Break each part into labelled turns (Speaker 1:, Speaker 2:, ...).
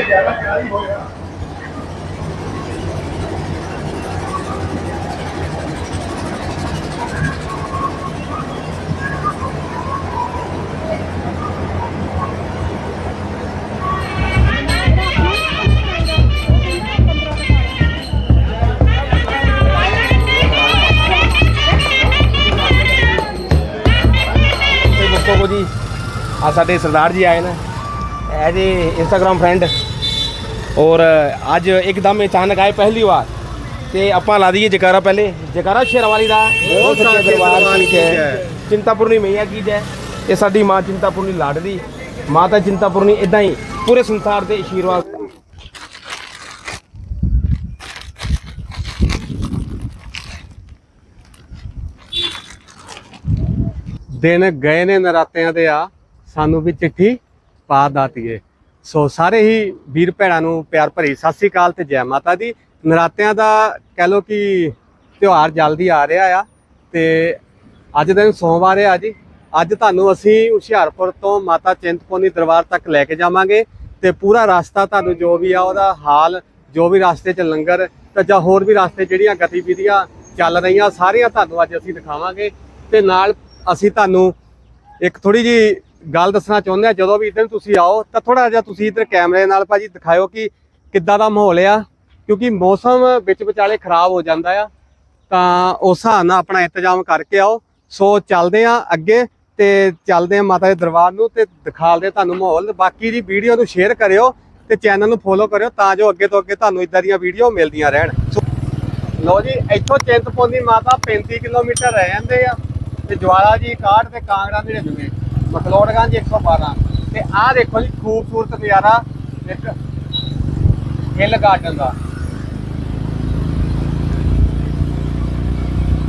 Speaker 1: ਜ਼ਿਆਦਾ ਤੇ ਆ ਸਾਡੇ ਸਰਦਾਰ ਜੀ ਆਏ ਨੇ। ਐਜ ਏ ਇੰਸਟਾਗ੍ਰਾਮ ਫਰੈਂਡ ਔਰ ਅੱਜ ਇੱਕਦਮ ਅਚਾਨਕ ਆਏ ਪਹਿਲੀ ਵਾਰ। ਤੇ ਆਪਾਂ ਲਾ ਦਈਏ ਜਕਾਰਾ ਪਹਿਲੇ। ਜਕਾਰਾ ਸ਼ੇਰਵਾਲੀ ਦਾ। ਬਹੁਤ ਸੱਚੇ ਦਰਬਾਰ ਕੀ ਹੈ? ਚਿੰਤਾਪੁਰਨੀ ਮਈਆ ਕੀ ਜੈ ਇਹ ਸਾਡੀ ਮਾਂ ਚਿੰਤਾਪੁਰਨੀ ਲਾਡਲੀ। ਮਾਤਾ ਚਿੰਤਾਪੁਰਨੀ ਇਦਾਂ ਹੀ ਪੂਰੇ ਸੰਸਾਰ ਦੇ ਆਸ਼ੀਰਵਾਦ
Speaker 2: ਦਿਨ ਗਏ ਨੇ ਨਰਾਤਿਆਂ ਦੇ ਆ। ਸਾਨੂੰ ਵੀ ਚਿੱਠੀ ਪਾ ਦਾਤੀਏ। ਸੋ ਸਾਰੇ ਹੀ ਵੀਰ ਭੈਣਾਂ ਨੂੰ ਪਿਆਰ ਭਰੀ ਸਤਿ ਸ੍ਰੀ ਅਕਾਲ ਤੇ ਜੈ ਮਾਤਾ ਦੀ। ਨਰਾਤਿਆਂ ਦਾ ਕਹਿ ਲੋ ਕਿ ਤਿਉਹਾਰ ਜਲਦੀ ਆ ਰਿਹਾ ਆ ਤੇ ਅੱਜ ਦਿਨ ਸੋਮਵਾਰ ਹੈ ਜੀ। ਅੱਜ ਤੁਹਾਨੂੰ ਅਸੀਂ ਹੁਸ਼ਿਆਰਪੁਰ ਤੋਂ ਮਾਤਾ ਚਿੰਤਪੁਰਨੀ ਦਰਬਾਰ ਤੱਕ ਲੈ ਕੇ ਜਾਵਾਂਗੇ ਤੇ ਪੂਰਾ ਰਸਤਾ ਤੁਹਾਨੂੰ ਜੋ ਵੀ ਆ ਉਹਦਾ ਹਾਲ, ਜੋ ਵੀ ਰਸਤੇ 'ਚ ਲੰਗਰ ਤੇ ਜਾਂ ਹੋਰ ਵੀ ਰਸਤੇ ਜਿਹੜੀਆਂ ਗਤੀਵਿਧੀਆਂ ਚੱਲ ਰਹੀਆਂ ਸਾਰੀਆਂ ਤੁਹਾਨੂੰ ਅੱਜ ਅਸੀਂ ਦਿਖਾਵਾਂਗੇ ਤੇ ਨਾਲ ਅਸੀਂ ਤੁਹਾਨੂੰ ਇੱਕ ਥੋੜੀ ਜੀ ਗੱਲ ਦੱਸਣਾ ਚਾਹੁੰਦੇ ਆ, ਜਦੋਂ ਵੀ ਇੱਧਰ ਤੁਸੀਂ ਆਓ, ਤਾਂ ਥੋੜਾ ਜਿਹਾ ਤੁਸੀਂ ਇੱਧਰ ਕੈਮਰੇ ਨਾਲ ਭਾਜੀ ਦਿਖਾਇਓ ਕਿ ਕਿੱਦਾਂ ਦਾ ਮਾਹੌਲ ਆ, ਕਿਉਂਕਿ ਮੌਸਮ ਵਿੱਚ ਵਿਚਾਲੇ ਖਰਾਬ ਹੋ ਜਾਂਦਾ ਆ, ਤਾਂ ਉਸ ਹਿਸਾਬ ਨਾਲ ਆਪਣਾ ਇੰਤਜ਼ਾਮ ਕਰਕੇ ਆਓ। ਸੋ ਚੱਲਦੇ ਆ ਅੱਗੇ ਤੇ ਚੱਲਦੇ ਆ ਮਾਤਾ ਦੇ ਦਰਬਾਰ ਨੂੰ ਤੇ ਦਿਖਾਲਦੇ ਤੁਹਾਨੂੰ ਮਾਹੌਲ। ਬਾਕੀ ਦੀ ਵੀਡੀਓ ਨੂੰ ਸ਼ੇਅਰ ਕਰਿਓ ਤੇ ਚੈਨਲ ਨੂੰ ਫੋਲੋ ਕਰਿਓ ਤਾਂ ਜੋ ਅੱਗੇ ਤੋਂ ਅੱਗੇ ਤੁਹਾਨੂੰ ਇਦਾਂ ਦੀਆਂ ਵੀਡੀਓ ਮਿਲਦੀਆਂ ਰਹਿਣ। ਸੋ ਲੋ ਜੀ, ਇੱਥੋਂ ਚਿੰਤਪੁਰਨੀ ਮਾਤਾ 35 ਕਿਲੋਮੀਟਰ ਰਹਿ ਜਾਂਦੇ ਆ ਤੇ ਜਵਾਲਾ ਜੀ 61 ਤੇ ਕਾਂਗੜਾ ਦੇ ਜੁਗੇ ਮਕਲੋੜਗੰਜ 112 ਤੇ ਆਹ ਦੇਖੋ ਜੀ, ਖੂਬਸੂਰਤ ਨਜ਼ਾਰਾ ਇੱਕ ਹਿੱਲ ਗਾਰਡਨ ਦਾ।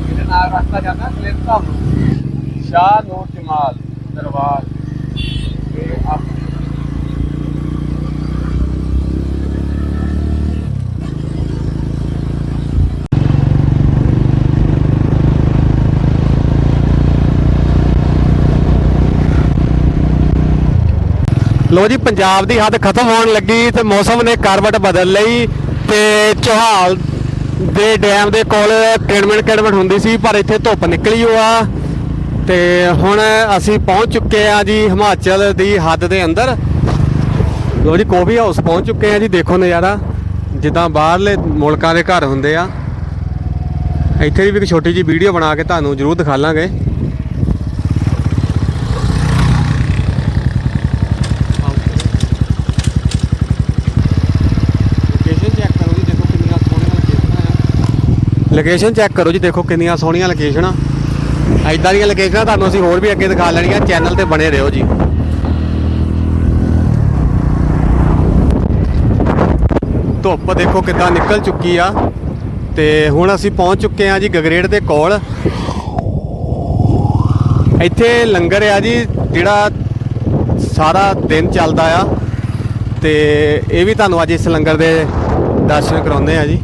Speaker 2: ਇਹਦੇ ਨਾਲ ਰਸਤਾ ਜਾਂਦਾ ਕਲਿੱਪ ਸਾਹਿਬ ਨੂੰ। ਸ਼ਾਹ ਨੂਰ ਜਮਾਲ ਦਰਬਾਰ। ਤੇ ਆਪ ਲੋ ਜੀ, ਪੰਜਾਬ ਦੀ ਹੱਦ ਖਤਮ ਹੋਣ ਲੱਗੀ ਤੇ ਮੌਸਮ ਨੇ ਕਰਵਟ ਬਦਲ ਲਈ ਤੇ ਚੋਹਾਲ ਦੇ ਡੈਮ ਦੇ ਕੋਲ ਕਿੜਮਣ ਕਿੜਮਣ ਹੁੰਦੀ ਸੀ, ਪਰ ਇੱਥੇ ਧੁੱਪ ਨਿਕਲੀ ਹੋਆ ਤੇ ਹੁਣ ਅਸੀਂ ਪਹੁੰਚ ਚੁੱਕੇ ਆ ਜੀ ਹਿਮਾਚਲ ਦੀ ਹੱਦ ਦੇ ਅੰਦਰ। ਲੋ ਜੀ ਕੋਫੀ ਹਾਊਸ ਪਹੁੰਚ ਚੁੱਕੇ ਆ ਜੀ, ਦੇਖੋ ਨਜ਼ਾਰਾ। ਜਿੱਦਾਂ ਬਾਹਰਲੇ ਮੁਲਕਾਂ ਦੇ ਘਰ ਹੁੰਦੇ ਆ। ਇੱਥੇ ਵੀ ਇੱਕ ਛੋਟੀ ਜੀ ਵੀਡੀਓ ਬਣਾ ਕੇ ਤੁਹਾਨੂੰ ਜ਼ਰੂਰ ਦਿਖਾ ਲਾਂਗੇ ਲੋਕੇਸ਼ਨ ਚੈੱਕ ਕਰੋ ਜੀ ਦੇਖੋ ਕਿੰਨੀਆਂ ਸੋਹਣੀਆਂ ਲੋਕੇਸ਼ਨਾਂ ਆ ਲੋਕੇਸ਼ਨ ਚੈੱਕ ਕਰੋ ਜੀ, ਦੇਖੋ ਕਿੰਨੀਆਂ ਸੋਹਣੀਆਂ ਲੋਕੇਸ਼ਨਾਂ ਐਦਾਂ ਦੀਆਂ ਲੋਕੇਸ਼ਨਾਂ ਤੁਹਾਨੂੰ ਅਸੀਂ ਹੋਰ ਵੀ ਅੱਗੇ ਦਿਖਾ ਲੈਣੀਆਂ ਚੈਨਲ ਤੇ ਬਣੇ ਰਹੋ ਜੀ। ਧੁੱਪ ਦੇਖੋ ਕਿੱਦਾਂ ਨਿਕਲ ਚੁੱਕੀ ਆ, ਤੇ ਹੁਣ ਅਸੀਂ ਪਹੁੰਚ ਚੁੱਕੇ ਆ ਜੀ ਗਗਰੇੜ ਦੇ ਕੋਲ। ਇੱਥੇ ਲੰਗਰ ਆ ਜੀ, ਜਿਹੜਾ ਸਾਰਾ ਦਿਨ ਚੱਲਦਾ ਆ, ਤੇ ਇਹ ਵੀ ਤੁਹਾਨੂੰ ਅੱਜ ਇਸ ਲੰਗਰ ਦੇ ਦਰਸ਼ਨ ਕਰਾਉਂਦੇ ਆ ਜੀ।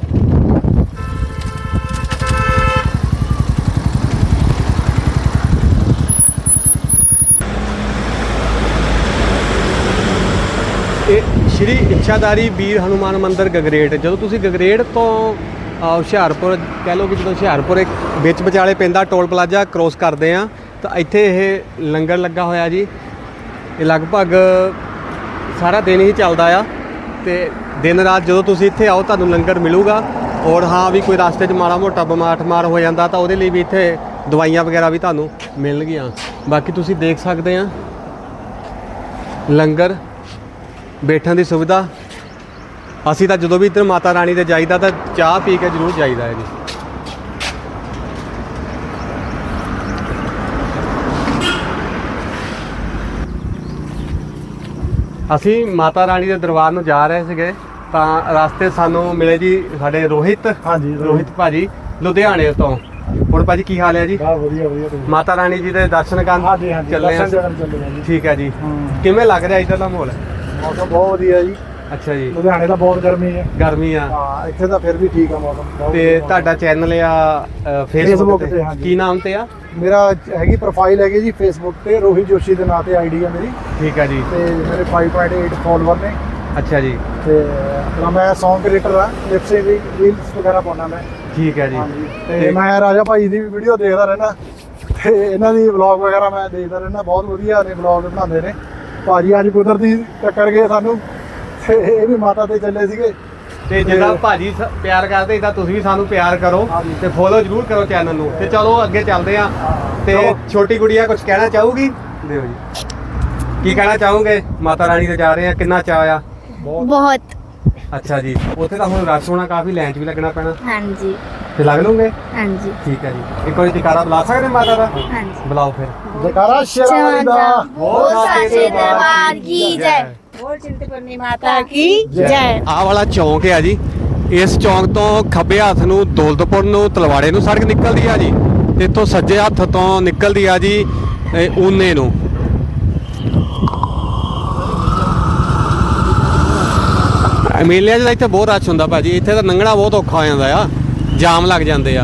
Speaker 2: ਇਹ ਸ਼੍ਰੀ ਇੱਛਾਦਾਰੀ ਵੀਰ ਹਨੂਮਾਨ ਮੰਦਿਰ ਗਗਰੇਟ, ਜਦੋਂ ਤੁਸੀਂ ਗਗਰੇਟ ਤੋਂ ਹੁਸ਼ਿਆਰਪੁਰ ਕਹਿ ਲਓ ਕਿ ਜਦੋਂ ਹੁਸ਼ਿਆਰਪੁਰ ਇੱਕ ਵਿੱਚ ਵਿਚਾਲੇ ਪੈਂਦਾ ਟੋਲ ਪਲਾਜ਼ਾ ਕ੍ਰੋਸ ਕਰਦੇ ਆ, ਤਾਂ ਇੱਥੇ ਇਹ ਲੰਗਰ ਲੱਗਾ ਹੋਇਆ ਜੀ। ਇਹ ਲਗਭਗ ਸਾਰਾ ਦਿਨ ਹੀ ਚੱਲਦਾ ਆ ਤੇ ਦਿਨ ਰਾਤ ਜਦੋਂ ਤੁਸੀਂ ਇੱਥੇ ਆਓ, ਤੁਹਾਨੂੰ ਲੰਗਰ ਮਿਲੂਗਾ। ਔਰ ਹਾਂ, ਵੀ ਕੋਈ ਰਸਤੇ 'ਚ ਮਾੜਾ ਮੋਟਾ ਬਿਮਾਰ ਠਮਾਰ ਹੋ ਜਾਂਦਾ, ਤਾਂ ਉਹਦੇ ਲਈ ਵੀ ਇੱਥੇ ਦਵਾਈਆਂ ਵਗੈਰਾ ਵੀ ਤੁਹਾਨੂੰ ਮਿਲਣਗੀਆਂ। ਬਾਕੀ ਤੁਸੀਂ ਦੇਖ ਸਕਦੇ ਆ। ਲੰਗਰ ਬੈਠਣ ਦੀ ਸੁਵਿਧਾ। ਅਸੀਂ ਤਾਂ ਜਦੋਂ ਵੀ ਇੱਧਰ ਮਾਤਾ ਰਾਣੀ ਦੇ ਜਾਈਦਾ ਤਾਂ ਚਾਹ ਪੀ ਕੇ ਜ਼ਰੂਰ ਜਾਈਦਾ ਹੈ ਜੀ। ਅਸੀਂ ਮਾਤਾ ਰਾਣੀ ਦੇ ਦਰਬਾਰ ਨੂੰ ਜਾ ਰਹੇ ਸੀਗੇ ਤਾਂ ਰਸਤੇ ਸਾਨੂੰ ਮਿਲੇ ਜੀ ਸਾਡੇ ਰੋਹਿਤ।
Speaker 3: ਹਾਂਜੀ, ਰੋਹਿਤ।
Speaker 2: ਭਾਜੀ ਲੁਧਿਆਣੇ ਤੋਂ। ਹੋਰ ਭਾਜੀ ਕੀ ਹਾਲ ਹੈ ਜੀ?
Speaker 3: ਬਾ ਵਧੀਆ ਵਧੀਆ ਤੁਸੀਂ।
Speaker 2: ਮਾਤਾ ਰਾਣੀ ਜੀ ਦੇ ਦਰਸ਼ਨ ਕਰਨ
Speaker 3: ਹਾਂਜੀ ਹਾਂਜੀ
Speaker 2: ਚੱਲੇ
Speaker 3: ਚੱਲੇ
Speaker 2: ਠੀਕ ਹੈ ਜੀ। ਕਿਵੇਂ ਲੱਗ ਰਿਹਾ ਇੱਧਰ ਦਾ ਮਾਹੌਲ?
Speaker 3: ਮੌਸਮ ਬਹੁਤ ਵਧੀਆ ਜੀ।
Speaker 2: ਅੱਛਾ ਜੀ।
Speaker 3: ਲੁਧਿਆਣੇ ਤਾਂ ਬਹੁਤ ਗਰਮੀ ਹੈ।
Speaker 2: ਗਰਮੀ ਆ।
Speaker 3: ਹਾਂ ਇੱਥੇ ਤਾਂ ਫਿਰ ਵੀ ਠੀਕ ਆ ਮੌਸਮ। ਬਹੁਤ
Speaker 2: ਤੇ
Speaker 3: ਵਧੀਆ
Speaker 2: ਤੁਹਾਡਾ ਚੈਨਲ ਆ ਫੇਸਬੁੱਕ ਤੇ?
Speaker 3: ਤੇ, ਹਾਂਜੀ।
Speaker 2: ਕੀ ਨਾਮ ਤੇ ਆ?
Speaker 3: ਮੇਰਾ ਹੈਗੀ ਪ੍ਰੋਫਾਈਲ ਹੈਗੀ ਜੀ ਫੇਸਬੁੱਕ ਤੇ ਰੋਹਿਤ ਜੋਸ਼ੀ ਦੇ ਨਾਂ ਤੇ ਆਈਡੀ ਹੈ ਮੇਰੀ।
Speaker 2: ਠੀਕ ਆ ਜੀ।
Speaker 3: ਤੇ ਮੇਰੇ 5.8 ਫਾਲੋਅਰ ਨੇ।
Speaker 2: ਅੱਛਾ ਜੀ।
Speaker 3: ਤੇ ਆਪਣਾ ਮੈਂ Song ਕ੍ਰੀਏਟਰ ਆ ਲਿਪਸਿੰਗ ਵੀ ਰੀਲਸ ਵਗੈਰਾ ਪਾਉਣਾ ਮੈਂ।
Speaker 2: ਠੀਕ ਹੈ ਜੀ।
Speaker 3: ਹਾਂਜੀ। ਤੇ ਮੈਂ ਰਾਜਾ ਭਾਈ ਦੀ ਵੀ ਵੀਡੀਓ ਦੇਖਦਾ ਰਹਿਣਾ ਤੇ ਇਹਨਾਂ ਦੀ ਵਲੌਗ ਵਗੈਰਾ ਮੈਂ ਦੇਖਦਾ ਰਹਿਣਾ ਬਹੁਤ ਵਧੀਆ ਨੇ ਵਲੌਗ ਬਣਾਉਂਦੇ ਨੇ। ਭਾਜੀ ਅੱਜ ਕੁਦਰਤੀ ਟੱਕਰ ਗਏ ਸਾਨੂੰ। ਤੇ ਇਹ ਵੀ ਮਾਤਾ ਤੇ ਚੱਲੇ ਸੀਗੇ।
Speaker 2: ਤੇ ਜਿੱਦਾਂ ਭਾਜੀ ਸ- ਪਿਆਰ ਕਰਦੇ ਇਦਾਂ ਤੁਸੀਂ ਵੀ ਸਾਨੂੰ ਪਿਆਰ ਕਰੋ
Speaker 3: ਹਾਂਜੀ।
Speaker 2: ਤੇ ਫੋਲੋ ਜਰੂਰ ਕਰੋ ਚੈਨਲ ਨੂੰ। ਤੇ ਚਲੋ ਅੱਗੇ ਚੱਲਦੇ ਆ ਤੇ
Speaker 3: ਚਲੋ।
Speaker 2: ਛੋਟੀ ਗੁੜੀਆ ਕੁਝ ਕਹਿਣਾ ਚਾਹੂਗੀ? ਦਿਓ ਜੀ। ਕੀ ਕਹਿਣਾ ਚਾਹੋਗੇ? ਮਾਤਾ ਰਾਣੀ ਦੇ ਜਾ ਰਹੇ ਆ ਕਿੰਨਾ ਚਾਅ ਆ?
Speaker 3: ਬਹੁਤ।
Speaker 4: ਬਹੁਤ
Speaker 2: ਅੱਛਾ ਜੀ। ਉੱਥੇ ਤਾਂ ਹੁਣ ਰਸ਼ ਹੋਣਾ ਕਾਫੀ ਲਾਈਨ 'ਚ ਵੀ ਲੱਗਣਾ ਪੈਣਾ।
Speaker 4: ਹਾਂਜੀ।
Speaker 2: ਤੇ ਲੱਗ ਲੂਗੇ
Speaker 4: ਹਾਂਜੀ।
Speaker 2: ਠੀਕ ਹੈ ਜੀ। ਇੱਕ ਵਾਰੀ ਜਕਾਰਾ ਬੁਲਾ ਸਕਦੇ ਮਾਤਾ ਦਾ?
Speaker 4: ਹਾਂਜੀ।
Speaker 2: ਬੁਲਾਓ ਫਿਰ।
Speaker 3: ਜਕਾਰਾ ਸ਼ੇਰਾਵਾਲੀ ਦਾ।
Speaker 4: ਉਹ ਸਾਚੇ ਦਰਬਾਰ ਕੀ ਜੈ। ਬੋਲ ਚਿੰਤਪੁਰਨੀ ਮਾਤਾ ਕੀ ਜੈ।
Speaker 2: ਆਹ ਵਾਲਾ ਚੌਂਕ ਹੈ ਜੀ। ਇਸ ਚੌਂਕ ਤੋਂ ਖੱਬੇ ਹੱਥ ਨੂੰ ਦੌਲਤਪੁਰ ਨੂੰ ਤਲਵਾੜੇ ਨੂੰ ਸੜਕ ਨਿਕਲਦੀ ਆ ਜੀ। ਤੇ ਇੱਥੋਂ ਸੱਜੇ ਹੱਥ ਤੋਂ ਨਿਕਲਦੀ ਆ ਜੀ ਊਨੇ ਨੂੰ। ਮੇਲਿਆਂ 'ਚ ਤਾਂ ਇੱਥੇ ਬਹੁਤ ਰਸ਼ ਹੁੰਦਾ ਭਾਜੀ। ਇੱਥੇ ਤਾਂ ਲੰਘਣਾ ਬਹੁਤ ਔਖਾ ਹੋ ਜਾਂਦਾ ਆ। ਜਾਮ ਲੱਗ ਜਾਂਦੇ ਆ।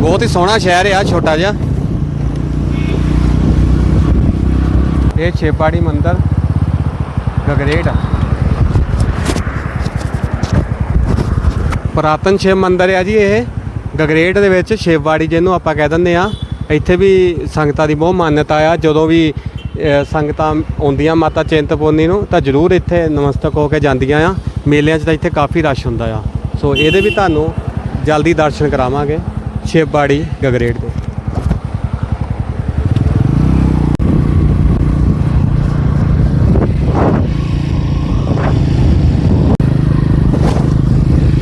Speaker 2: ਬਹੁਤ ਹੀ ਸੋਹਣਾ ਸ਼ਹਿਰ ਆ, ਛੋਟਾ ਜਿਹਾ। ਇਹ ਛੇਪਾੜੀ ਮੰਦਿਰ ਗਗਰੇਟ ਪੁਰਾਤਨ ਸ਼ਿਵ ਮੰਦਿਰ ਆ ਜੀ ਇਹ। ਗਗਰੇਟ ਦੇ ਵਿੱਚ ਸ਼ਿਵਵਾੜੀ ਜਿਹਨੂੰ ਆਪਾਂ ਕਹਿ ਦਿੰਦੇ ਆ। ਇੱਥੇ ਵੀ ਸੰਗਤਾਂ ਦੀ ਬਹੁਤ ਮਾਨਤਾ ਆ। ਜਦੋਂ ਵੀ ਸੰਗਤਾਂ ਆਉਂਦੀਆਂ ਮਾਤਾ ਚਿੰਤਪੁਰਨੀ ਨੂੰ ਤਾਂ ਜ਼ਰੂਰ ਇੱਥੇ ਨਮਸਤਕ ਹੋ ਕੇ ਜਾਂਦੀਆਂ ਆ। ਮੇਲਿਆਂ 'ਚ ਤਾਂ ਇੱਥੇ ਕਾਫੀ ਰਸ਼ ਹੁੰਦਾ ਆ। ਸੋ ਇਹਦੇ ਵੀ ਤੁਹਾਨੂੰ ਜਲਦੀ ਦਰਸ਼ਨ ਕਰਾਵਾਂਗੇ ਸ਼ਿਵਵਾੜੀ ਗਗਰੇਟ ਦੇ।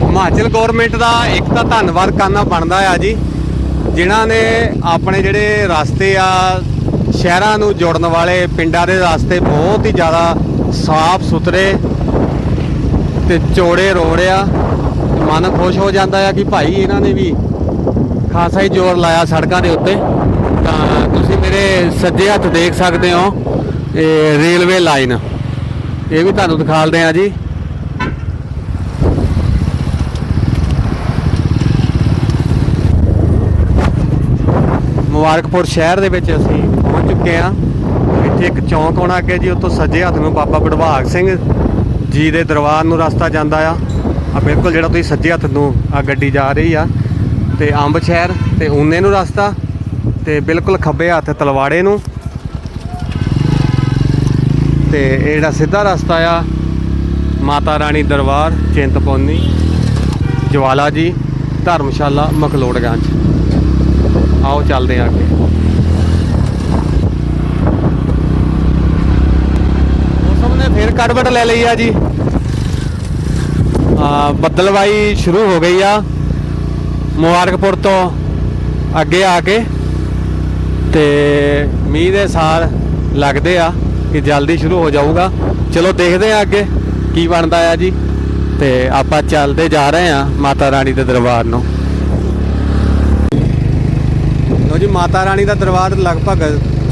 Speaker 2: ਹਿਮਾਚਲ ਗਵਰਨਮੈਂਟ ਦਾ ਇੱਕ ਤਾਂ ਧੰਨਵਾਦ ਕਰਨਾ ਬਣਦਾ ਆ ਜੀ, ਜਿਨ੍ਹਾਂ ਨੇ ਆਪਣੇ ਜਿਹੜੇ ਰਸਤੇ ਆ, ਸ਼ਹਿਰਾਂ ਨੂੰ ਜੋੜਨ ਵਾਲੇ ਪਿੰਡਾਂ ਦੇ ਰਸਤੇ ਬਹੁਤ ਹੀ ਜ਼ਿਆਦਾ ਸਾਫ਼ ਸੁਥਰੇ ਤੇ ਚੌੜੇ ਰੋਡ ਆ ਮਨ ਖੁਸ਼ ਹੋ ਜਾਂਦਾ ਆ ਕਿ ਭਾਈ ਇਹਨਾਂ ਨੇ ਵੀ ਖਾਸਾ ਹੀ ਜ਼ੋਰ ਲਾਇਆ ਸੜਕਾਂ ਦੇ ਉੱਤੇ। ਤਾਂ ਤੁਸੀਂ ਮੇਰੇ ਸੱਜੇ ਹੱਥ ਦੇਖ ਸਕਦੇ ਹੋ, ਇਹ ਰੇਲਵੇ ਲਾਈਨ। ਇਹ ਵੀ ਤੁਹਾਨੂੰ ਦਿਖਾਲਦੇ ਆ ਜੀ। ਮੁਬਾਰਕਪੁਰ ਸ਼ਹਿਰ ਦੇ ਵਿੱਚ ਅਸੀਂ ਪਹੁੰਚ ਚੁੱਕੇ ਹਾਂ। ਇੱਥੇ ਇੱਕ ਚੌਂਕ ਆਉਣਾ ਅੱਗੇ ਜੀ, ਉੱਥੋਂ ਸੱਜੇ ਹੱਥ ਨੂੰ ਬਾਬਾ ਬੜਵਾਗ ਸਿੰਘ ਜੀ ਦੇ ਦਰਬਾਰ ਨੂੰ ਰਸਤਾ ਜਾਂਦਾ ਆ। ਆ ਬਿਲਕੁਲ ਜਿਹੜਾ ਤੁਸੀਂ ਸੱਜੇ ਹੱਥ ਨੂੰ ਆ ਗੱਡੀ ਜਾ ਰਹੀ ਆ। ਤੇ ਅੰਬ ਸ਼ਹਿਰ ਤੇ ਊਨੇ ਨੂੰ ਰਸਤਾ ਤੇ ਬਿਲਕੁਲ ਖੱਬੇ ਹੱਥ ਤਲਵਾੜੇ ਨੂੰ। ਤੇ ਇਹ ਜਿਹੜਾ ਸਿੱਧਾ ਰਸਤਾ ਆ, ਮਾਤਾ ਰਾਣੀ ਦਰਬਾਰ ਚਿੰਤਪੁਰਨੀ ਜਵਾਲਾ ਜੀ, ਧਰਮਸ਼ਾਲਾ, ਮਖਲੋੜਗੰਜ। ਆਓ ਚੱਲਦੇ ਹਾਂ ਅੱਗੇ। ਮੌਸਮ ਲੈ ਲਈ ਆ ਜੀ। ਆ, ਬੱਦਲਵਾਈ ਸ਼ੁਰੂ ਹੋ ਗਈ ਆ ਮੁਬਾਰਕਪੁਰ ਤੋਂ ਅੱਗੇ ਆ ਕੇ। ਤੇ ਮੀਂਹ ਦੇ ਸਾਰ ਲੱਗਦੇ ਆ ਕਿ ਜਲਦੀ ਸ਼ੁਰੂ ਹੋ ਜਾਊਗਾ। ਚਲੋ ਦੇਖਦੇ ਆ ਅੱਗੇ ਕੀ ਬਣਦਾ ਆ ਜੀ। ਤੇ ਆਪਾਂ ਚੱਲਦੇ ਜਾ ਰਹੇ ਆ ਮਾਤਾ ਰਾਣੀ ਦੇ ਦਰਬਾਰ ਨੂੰ। ਲੋ ਜੀ, ਮਾਤਾ ਰਾਣੀ ਦਾ ਦਰਬਾਰ ਲਗਭਗ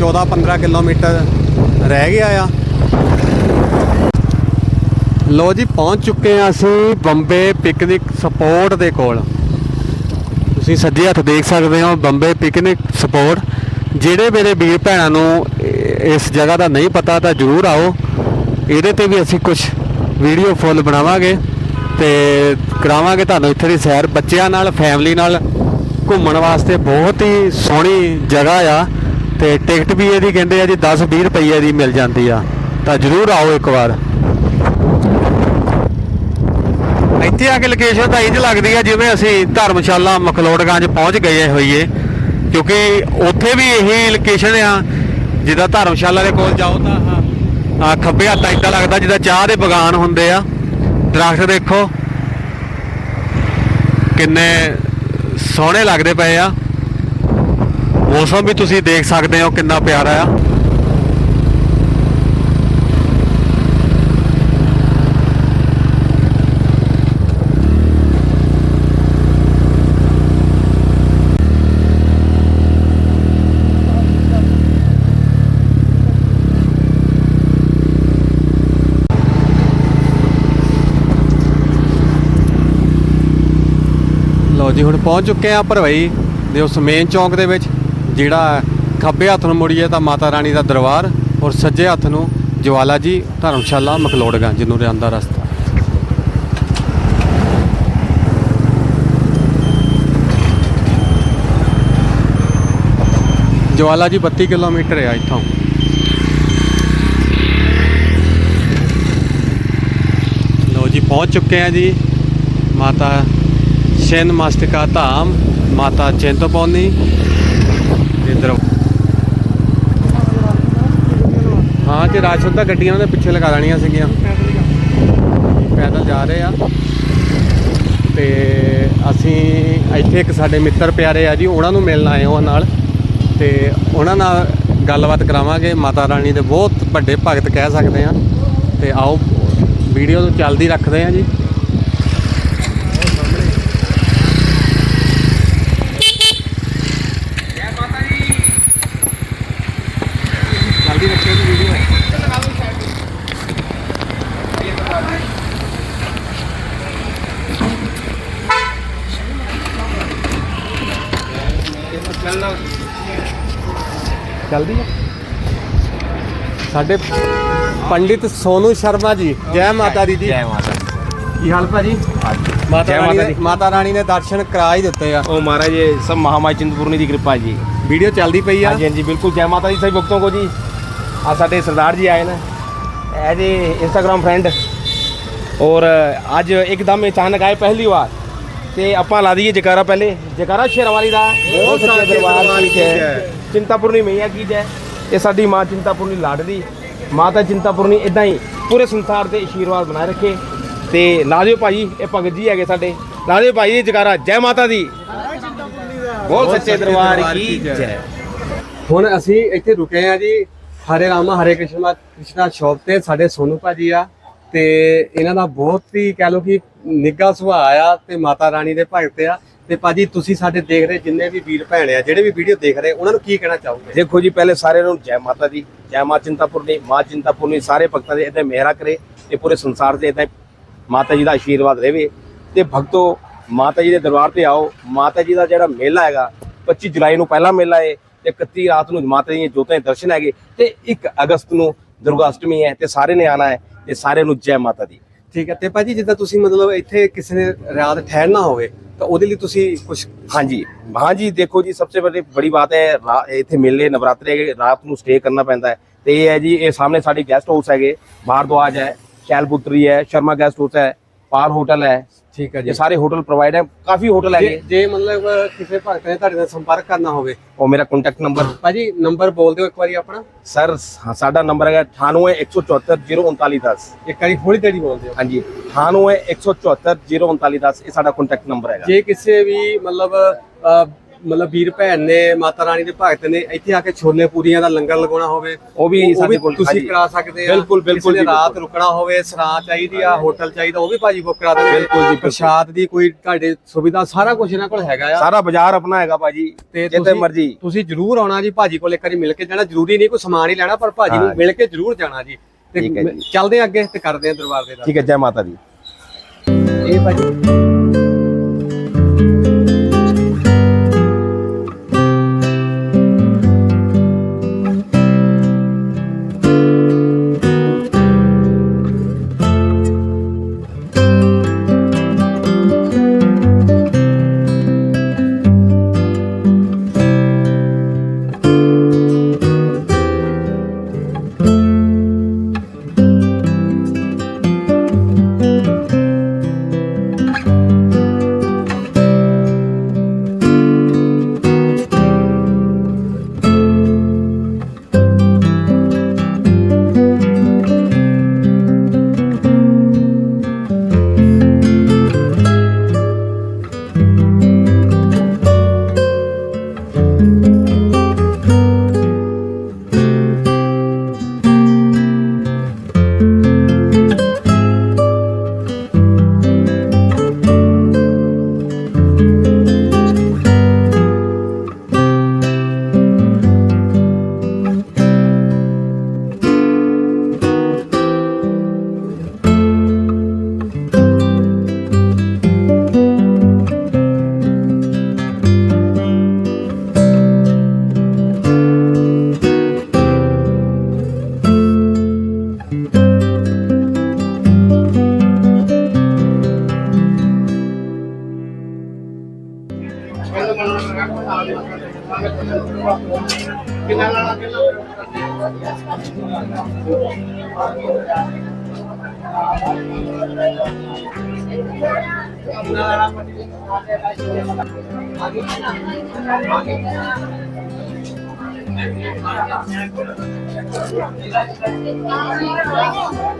Speaker 2: 14-15 ਕਿਲੋਮੀਟਰ ਰਹਿ ਗਿਆ ਆ। ਲੋ ਜੀ, ਪਹੁੰਚ ਚੁੱਕੇ ਆ ਅਸੀਂ ਬੰਬੇ ਪਿਕਨਿਕ ਸਪੋਰਟ ਦੇ ਕੋਲ। ਤੁਸੀਂ ਸੱਜੇ ਹੱਥ ਦੇਖ ਸਕਦੇ ਹੋ ਬੰਬੇ ਪਿਕਨਿਕ ਸਪੋਰਟ ਜਿਹੜੇ ਮੇਰੇ ਵੀਰ ਭੈਣਾਂ ਨੂੰ ਇਸ ਜਗ੍ਹਾ ਦਾ ਨਹੀਂ ਪਤਾ ਤਾਂ ਜਰੂਰ ਆਓ। ਇਹਦੇ ਤੇ ਵੀ ਅਸੀਂ ਕੁਝ ਵੀਡੀਓ ਫੁੱਲ ਬਣਾਵਾਂਗੇ ਤੇ ਕਰਾਵਾਂਗੇ ਤੁਹਾਨੂੰ ਇੱਥੇ ਦੀ ਸੈਰ। ਬੱਚਿਆਂ ਨਾਲ ਫੈਮਿਲੀ ਨਾਲ ਘੁੰਮਣ ਵਾਸਤੇ ਬਹੁਤ ਹੀ ਸੋਹਣੀ ਜਗ੍ਹਾ ਆ ਤੇ ਟਿਕਟ ਵੀ ਇਹਦੀ ਕਹਿੰਦੇ ਆ ਜੀ 10 20 ਰੁਪਏ ਦੀ ਮਿਲ ਜਾਂਦੀ ਆ। ਤਾਂ ਜਰੂਰ ਆਓ ਇੱਕ ਵਾਰ। ਇੱਥੇ ਆ ਕੇ ਲੋਕੇਸ਼ਨ ਤਾਂ ਇੰਜ ਲੱਗਦੀ ਆ ਜਿਵੇਂ ਅਸੀਂ ਧਰਮਸ਼ਾਲਾ ਮਖਲੋੜਗੰਜ ਪਹੁੰਚ ਗਏ ਹੋਈਏ, ਕਿਉਂਕਿ ਉੱਥੇ ਵੀ ਇਹੀ ਲੋਕੇਸ਼ਨ ਆ। ਜਿੱਦਾਂ ਧਰਮਸ਼ਾਲਾ ਦੇ ਕੋਲ ਜਾਓ ਤਾਂ ਖੱਬੇ ਹੱਥ ਇਦਾਂ ਲੱਗਦਾ ਜਿੱਦਾਂ ਚਾਹ ਦੇ ਬਗਾਨ ਹੁੰਦੇ ਆ। ਦਰਖਤ ਦੇਖੋ, ਕਿੰਨੇ ਸੋਹਣੇ ਲੱਗਦੇ ਪਏ ਆ। ਮੌਸਮ ਵੀ ਤੁਸੀਂ ਦੇਖ ਸਕਦੇ ਹੋ ਕਿੰਨਾ ਪਿਆਰਾ ਆ। ਲਓ ਜੀ, ਹੁਣ ਪਹੁੰਚ ਚੁੱਕੇ ਆ ਭਰਵਈ ਦੇ ਉਸ ਮੇਨ ਚੌਂਕ ਦੇ ਵਿੱਚ, ਜਿਹੜਾ ਖੱਬੇ ਹੱਥ ਨੂੰ ਮੁੜੀਏ ਤਾਂ ਮਾਤਾ ਰਾਣੀ ਦਾ ਦਰਬਾਰ ਔਰ ਸੱਜੇ ਹੱਥ ਨੂੰ ਜਵਾਲਾ ਜੀ ਧਰਮਸ਼ਾਲਾ ਮਕਲੋੜਗੰਜ ਨੂੰ ਜਾਂਦਾ ਰਸਤਾ। ਜਵਾਲਾ ਜੀ 32 ਕਿਲੋਮੀਟਰ ਆ ਇੱਥੋਂ। ਲਓ ਜੀ, ਪਹੁੰਚ ਚੁੱਕੇ ਆ ਜੀ ਮਾਤਾ ਸ਼ੈਨ ਮਾਸਟਿਕਾ ਧਾਮ, ਮਾਤਾ ਚਿੰਤਪੌਨੀ ਇਧਰ ਹਾਂ, ਜੇ ਰਾਜ ਤਾਂ ਗੱਡੀਆਂ ਉਹਨਾਂ ਪਿੱਛੇ ਲਗਾ ਦੇਣੀਆਂ ਸੀਗੀਆਂ। ਪੈਦਲ ਜਾ ਰਹੇ ਆ। ਤੇ ਅਸੀਂ ਇੱਥੇ ਇੱਕ ਸਾਡੇ ਮਿੱਤਰ ਪਿਆਰੇ ਆ ਜੀ, ਉਹਨਾਂ ਨੂੰ ਮਿਲਣ ਆਏ ਹਾਂ ਨਾਲ। ਤੇ ਉਹਨਾਂ ਨਾਲ ਗੱਲਬਾਤ ਕਰਾਵਾਂਗੇ। ਮਾਤਾ ਰਾਣੀ ਦੇ ਬਹੁਤ ਵੱਡੇ ਭਗਤ ਕਹਿ ਸਕਦੇ ਆ। ਤੇ ਆਓ, ਵੀਡੀਓ ਨੂੰ ਚੱਲਦੀ ਰੱਖਦੇ ਆ ਜੀ ਜਲਦੀ ਰੱਖਿਓ ਜੀ ਵੀਡੀਓ ਚੱਲਦੀ ਹੈ ਸਾਡੇ ਪੰਡਿਤ ਸੋਨੂ ਸ਼ਰਮਾ ਜੀ ਜੈ ਮਾਤਾ ਦੀ ਜੀ।
Speaker 1: ਜੈ ਮਾਤਾ
Speaker 2: ਕੀ ਹਾਲ ਭਾਜੀ? ਮਾਤਾ ਰਾਣੀ
Speaker 1: ਮਾਤਾ
Speaker 2: ਰਾਣੀ ਨੇ ਦਰਸ਼ਨ ਕਰਾ ਹੀ ਦਿੱਤੇ ਆ।
Speaker 1: ਉਹ ਮਹਾਰਾਜ ਇਹ ਸਭ ਮਹਾਮਾਈ ਚਿੰਤਪੁਰਨੀ ਦੀ ਕਿਰਪਾ ਜੀ।
Speaker 2: ਵੀਡੀਓ ਚੱਲਦੀ ਪਈ ਆ।
Speaker 1: ਹਾਂਜੀ ਬਿਲਕੁਲ। ਜੈ ਮਾਤਾ ਦੀ ਸਹੀ ਭਗਤੋਂ ਕੋ ਜੀ। ਆ ਸਾਡੇ ਸਰਦਾਰ ਜੀ ਆਏ ਨੇ। ਐਜ ਇੰਸਟਾਗ੍ਰam ਫਰੈਂਡ ਔਰ ਅੱਜ ਇੱਕਦਮ ਅਚਾਨਕ ਆਏ ਪਹਿਲੀ ਵਾਰ। ਤੇ ਆਪਾਂ ਲਾ ਦਈਏ ਜਕਾਰਾ ਪਹਿਲੇ। ਜਕਾਰਾ ਸ਼ੇਰਵਾਲੀ ਦਾ।
Speaker 2: ਬਹੁਤ ਸਾਰੇ ਦਰਬਾਰ ਠੀਕ ਹੈ।
Speaker 1: ਚਿੰਤਾਪੁਰਨੀ ਮਈਆ ਕੀ ਜੈ? ਇਹ ਸਾਡੀ ਮਾਂ ਚਿੰਤਾਪੁਰਨੀ ਲਾਡਲੀ। ਮਾਤਾ ਚਿੰਤਾਪੁਰਨੀ ਇਦਾਂ ਹੀ ਪੂਰੇ ਸੰਸਾਰ ਤੇ ਆਸ਼ੀਰਵਾਦ ਬਣਾਏ ਰੱਖੇ। ਤੇ ਲਾ ਦਿਓ ਭਾਜੀ ਇਹ ਭਗਤ ਜੀ ਹੈਗੇ ਸਾਡੇ। ਲਾ ਦਿਓ ਭਾਈ ਇਹ ਜਕਾਰਾ ਜੈ ਮਾਤਾ ਦੀ। ਬਹੁਤ ਸੱਚੇ ਦਰਬਾਰ ਕੀ ਜੈ।
Speaker 2: ਹੁਣ ਅਸੀਂ ਇੱਥੇ ਰੁਕੇ ਆ ਜੀ। ਹਰੇ ਰਾਮਾ ਹਰੇ ਕ੍ਰਿਸ਼ਨਾ ਕ੍ਰਿਸ਼ਨਾ ਸ਼ੌਪ ਤੇ ਸਾਡੇ ਸੋਨੂ ਭਾਜੀ ਆ। ਤੇ ਇਹਨਾਂ ਦਾ ਬਹੁਤ ਹੀ ਕਹਿ ਲਓ ਕਿ ਨਿੱਘਾ ਸੁਭਾਅ ਆ ਤੇ ਮਾਤਾ ਰਾਣੀ ਦੇ ਭਗਤ ਆ। ਤੇ ਭਾਜੀ ਤੁਸੀਂ ਸਾਡੇ ਦੇਖ ਰਹੇ ਜਿੰਨੇ ਵੀ ਵੀਰ ਭੈਣ ਆ, ਜਿਹੜੇ ਵੀ ਵੀਡੀਓ ਦੇਖ ਰਹੇ, ਉਹਨਾਂ ਨੂੰ ਕੀ ਕਹਿਣਾ ਚਾਹੋਗੇ?
Speaker 1: ਦੇਖੋ ਜੀ, ਪਹਿਲੇ ਸਾਰਿਆਂ ਨੂੰ ਜੈ ਮਾਤਾ ਦੀ, ਜੈ ਮਾਂ ਚਿੰਤਾਪੁਰਨੀ ਮਾਂ ਚਿੰਤਾਪੁਰਨੀ, ਸਾਰੇ ਭਗਤਾਂ ਦੇ ਇਦਾਂ ਮਿਹਰਾ ਕਰੇ ਤੇ ਪੂਰੇ ਸੰਸਾਰ ਤੇ ਇਦਾਂ ਮਾਤਾ ਜੀ ਦਾ ਆਸ਼ੀਰਵਾਦ ਰਹੇ ਤੇ ਭਗਤੋ, ਮਾਤਾ ਜੀ ਦੇ ਦਰਬਾਰ ਤੇ ਆਓ। ਮਾਤਾ ਜੀ ਦਾ ਜਿਹੜਾ ਮੇਲਾ ਹੈਗਾ 25 ਜੁਲਾਈ ਨੂੰ ਪਹਿਲਾ ਮੇਲਾ ਹੈ ਤੇ 31 ਰਾਤ ਨੂੰ ਮਾਤਾ ਜੀ ਦੀਆਂ ਜੋਤਾਂ ਦੇ ਦਰਸ਼ਨ ਹੈਗੇ। ਤੇ 1 ਅਗਸਤ ਨੂੰ ਦੁਰਗਾ ਅਸ਼ਟਮੀ ਹੈ ਤੇ ਸਾਰੇ ਨੇ ਆਣਾ ਹੈ ਤੇ ਸਾਰਿਆਂ ਨੂੰ ਜੈ ਮਾਤਾ ਦੀ।
Speaker 2: ਠੀਕ ਹੈ? ਤੇ ਭਾਜੀ ਜਿੱਦਾਂ ਤੁਸੀਂ ਮਤਲਬ ਇੱਥੇ ਕਿਸੇ ਨੇ ਰਾਤ ਠਹਿਰਨਾ ਹੋਵੇ, ਤਾਂ ਉਹਦੇ ਲਈ ਤੁਸੀਂ ਕੁਝ
Speaker 1: ਹਾਂਜੀ। ਹਾਂਜੀ ਦੇਖੋ ਜੀ, ਸਭ ਤੋਂ ਵੱਡੀ ਬੜੀ ਬਾਤ ਹੈ, ਰਾ- ਇੱਥੇ ਮੇਲੇ, ਨਵਰਾਤਰੇ ਹੈਗੇ ਰਾਤ ਨੂੰ ਸਟੇ ਕਰਨਾ ਪੈਂਦਾ ਹੈ। ਤੇ ਇਹ ਹੈ ਜੀ, ਇਹ ਸਾਹਮਣੇ ਸਾਡੇ ਗੈਸਟ ਹਾਊਸ ਹੈਗੇ ਭਾਰਦਵਾਜ ਹੈ ਸ਼ੈਲਪੁੱਤਰੀ ਹੈ, ਸ਼ਰਮਾ ਗੈਸਟ ਹਾਊਸ ਹੈ, ਪਾਰ ਹੋਟਲ ਹੈ
Speaker 2: ਠੀਕ ਹੈ
Speaker 1: ਇਹ ਸਾਰੇ ਹੋਟਲ ਪ੍ਰੋਵਾਈਡ ਹੈ ਕਾਫੀ ਹੋਟਲ
Speaker 2: ਜੇ
Speaker 1: ਹੈਗੇ।
Speaker 2: ਜੇ ਮਤਲਬ ਕਿਸੇ ਭਗਤ ਨੇ ਤੁਹਾਡੇ ਨਾਲ ਸੰਪਰਕ ਕਰਨਾ ਹੋਵੇ।
Speaker 1: ਉਹ ਮੇਰਾ ਕੰਟੈਕਟ ਨੰਬਰ
Speaker 2: ਭਾਜੀ ਨੰਬਰ ਬੋਲ ਦਿਓ ਇੱਕ ਵਾਰੀ ਆਪਣਾ।
Speaker 1: ਸਰ ਸਾਡਾ ਨੰਬਰ ਹੈਗਾ 9817403910
Speaker 2: ਇੱਕ ਵਾਰੀ ਥੋੜੀ ਦੇਰੀ ਬੋਲ ਦਿਓ।
Speaker 1: ਹਾਂਜੀ 9817403910 ਇਹ ਸਾਡਾ ਕੰਟੈਕਟ ਨੰਬਰ ਹੈਗਾ।
Speaker 2: ਜੇ ਕਿਸੇ ਵੀ ਮਤਲਬ ਮਤਲਬ ਵੀਰ ਭੈਣ ਨੇ ਮਾਤਾ ਰਾਣੀ ਦੇ ਭਗਤ ਨੇ ਇੱਥੇ ਆ ਕੇ ਛੋਲੇ ਪੂਰੀਆਂ ਦਾ ਲੰਗਰ ਲਗਾਉਣਾ ਹੋਵੇ
Speaker 1: ਉਹ ਵੀ ਸਾਡੇ ਕੋਲ
Speaker 2: ਤੁਸੀਂ। ਕਰਾ ਸਕਦੇ ਆ
Speaker 1: ਬਿਲਕੁਲ, ਬਿਲਕੁਲ ਜੀ,
Speaker 2: ਰਾਤ। ਰੁਕਣਾ ਹੋਵੇ ਸਰਾਂ ਚਾਹੀਦੀ ਆ ਹੋਟਲ ਚਾਹੀਦਾ ਉਹ ਵੀ ਭਾਜੀ ਬੁੱਕ ਕਰਾ ਦੇਣਗੇ
Speaker 1: ਬਿਲਕੁਲ ਜੀ।
Speaker 2: ਪ੍ਰਸ਼ਾਦ ਦੀ ਕੋਈ ਤੁਹਾਡੇ ਸੁਵਿਧਾ ਸਾਰਾ ਕੁਝ ਇਹਨਾਂ ਕੋਲ ਹੈਗਾ ਆ
Speaker 1: ਸਾਰਾ ਬਾਜ਼ਾਰ ਆਪਣਾ ਹੈਗਾ ਭਾਜੀ
Speaker 2: ਤੇ
Speaker 1: ਜਿੱਥੇ ਮਰਜ਼ੀ
Speaker 2: ਤੁਸੀਂ ਜਰੂਰ ਆਉਣਾ ਜੀ ਭਾਜੀ ਕੋਲ ਇੱਕ ਵਾਰੀ ਮਿਲ ਕੇ ਜਾਣਾ ਜ਼ਰੂਰੀ ਨਹੀਂ ਕੋਈ ਸਮਾਨ ਹੀ ਲੈਣਾ ਪਰ ਭਾਜੀ ਨੂੰ। ਮਿਲ ਕੇ ਜਰੂਰ ਜਾਣਾ ਜੀ ਤੇ
Speaker 1: ਜੀ।
Speaker 2: ਚੱਲਦੇ ਆ ਅੱਗੇ ਤੇ ਕਰਦੇ ਆ ਦਰਬਾਰ ਦੇ
Speaker 1: ਠੀਕ ਹੈ ਜੈ ਮਾਤਾ ਦੀ
Speaker 2: ਇਹ ਭਾਜੀ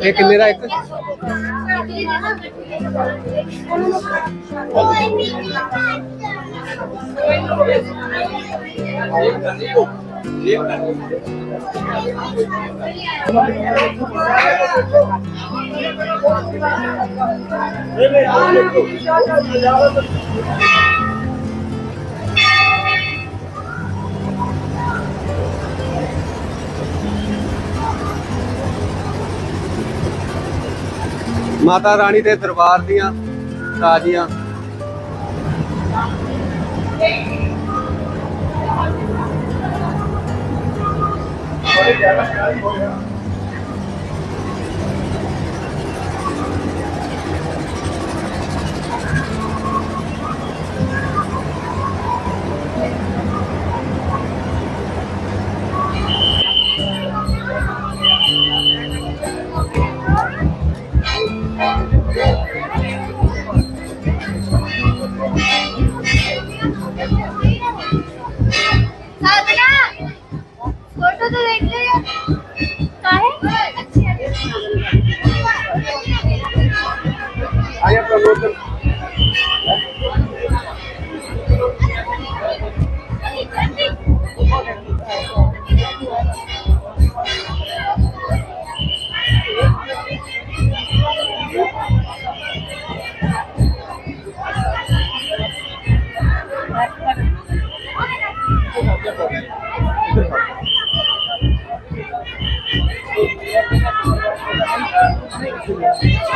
Speaker 2: ਇਹ ਕਿੰਨੇ ਦਾ ਇੱਕ? ਮਾਤਾ ਰਾਣੀ ਦੇ ਦਰਬਾਰ ਦੀਆਂ ਤਾਜ਼ੀਆਂ
Speaker 4: Well it's.
Speaker 2: Thank you.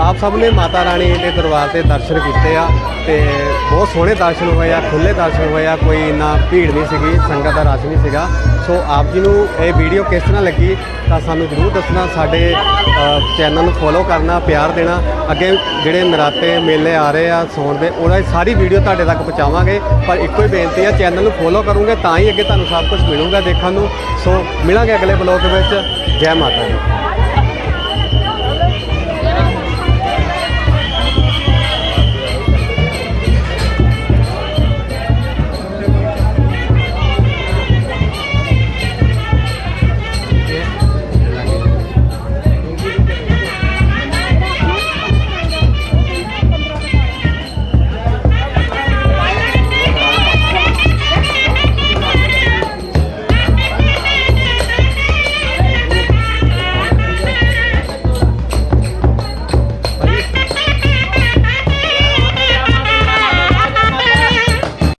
Speaker 2: ਆਪ ਸਭ ਨੇ ਮਾਤਾ ਰਾਣੀ ਦੇ ਦਰਬਾਰ ਤੇ ਦਰਸ਼ਨ ਕੀਤੇ ਆ ਤੇ ਬਹੁਤ ਸੋਹਣੇ ਦਰਸ਼ਨ ਹੋਏ ਆ ਖੁੱਲੇ ਦਰਸ਼ਨ ਹੋਏ ਆ, ਕੋਈ ਇੰਨਾ ਭੀੜ ਨਹੀਂ ਸੀਗੀ, ਸੰਗਤ ਦਾ ਰਸ਼ ਨਹੀਂ ਸੀਗਾ। ਸੋ ਆਪ ਜੀ ਨੂੰ ਇਹ ਵੀਡੀਓ ਕਿਸ ਤਰ੍ਹਾਂ ਲੱਗੀ ਤਾਂ ਸਾਨੂੰ ਜ਼ਰੂਰ ਦੱਸਣਾ, ਸਾਡੇ ਚੈਨਲ ਨੂੰ ਫੋਲੋ ਕਰਨਾ, ਪਿਆਰ ਦੇਣਾ। ਅੱਗੇ ਜਿਹੜੇ ਨਰਾਤੇ ਮੇਲੇ ਆ ਰਹੇ ਆ ਸੌਣ ਦੇ, ਉਹਨਾਂ ਦੀ ਸਾਰੀ ਵੀਡੀਓ ਤੁਹਾਡੇ ਤੱਕ ਪਹੁੰਚਾਵਾਂਗੇ। ਪਰ ਇੱਕੋ ਹੀ ਬੇਨਤੀ ਆ, ਚੈਨਲ ਨੂੰ ਫੋਲੋ ਕਰੋਗੇ ਤਾਂ ਹੀ ਅੱਗੇ ਤੁਹਾਨੂੰ ਸਭ ਕੁਝ ਮਿਲੂਗਾ ਦੇਖਣ ਨੂੰ। ਸੋ ਮਿਲਾਂਗੇ ਅਗਲੇ ਬਲੌਗ ਵਿੱਚ। ਜੈ ਮਾਤਾ ਦੀ।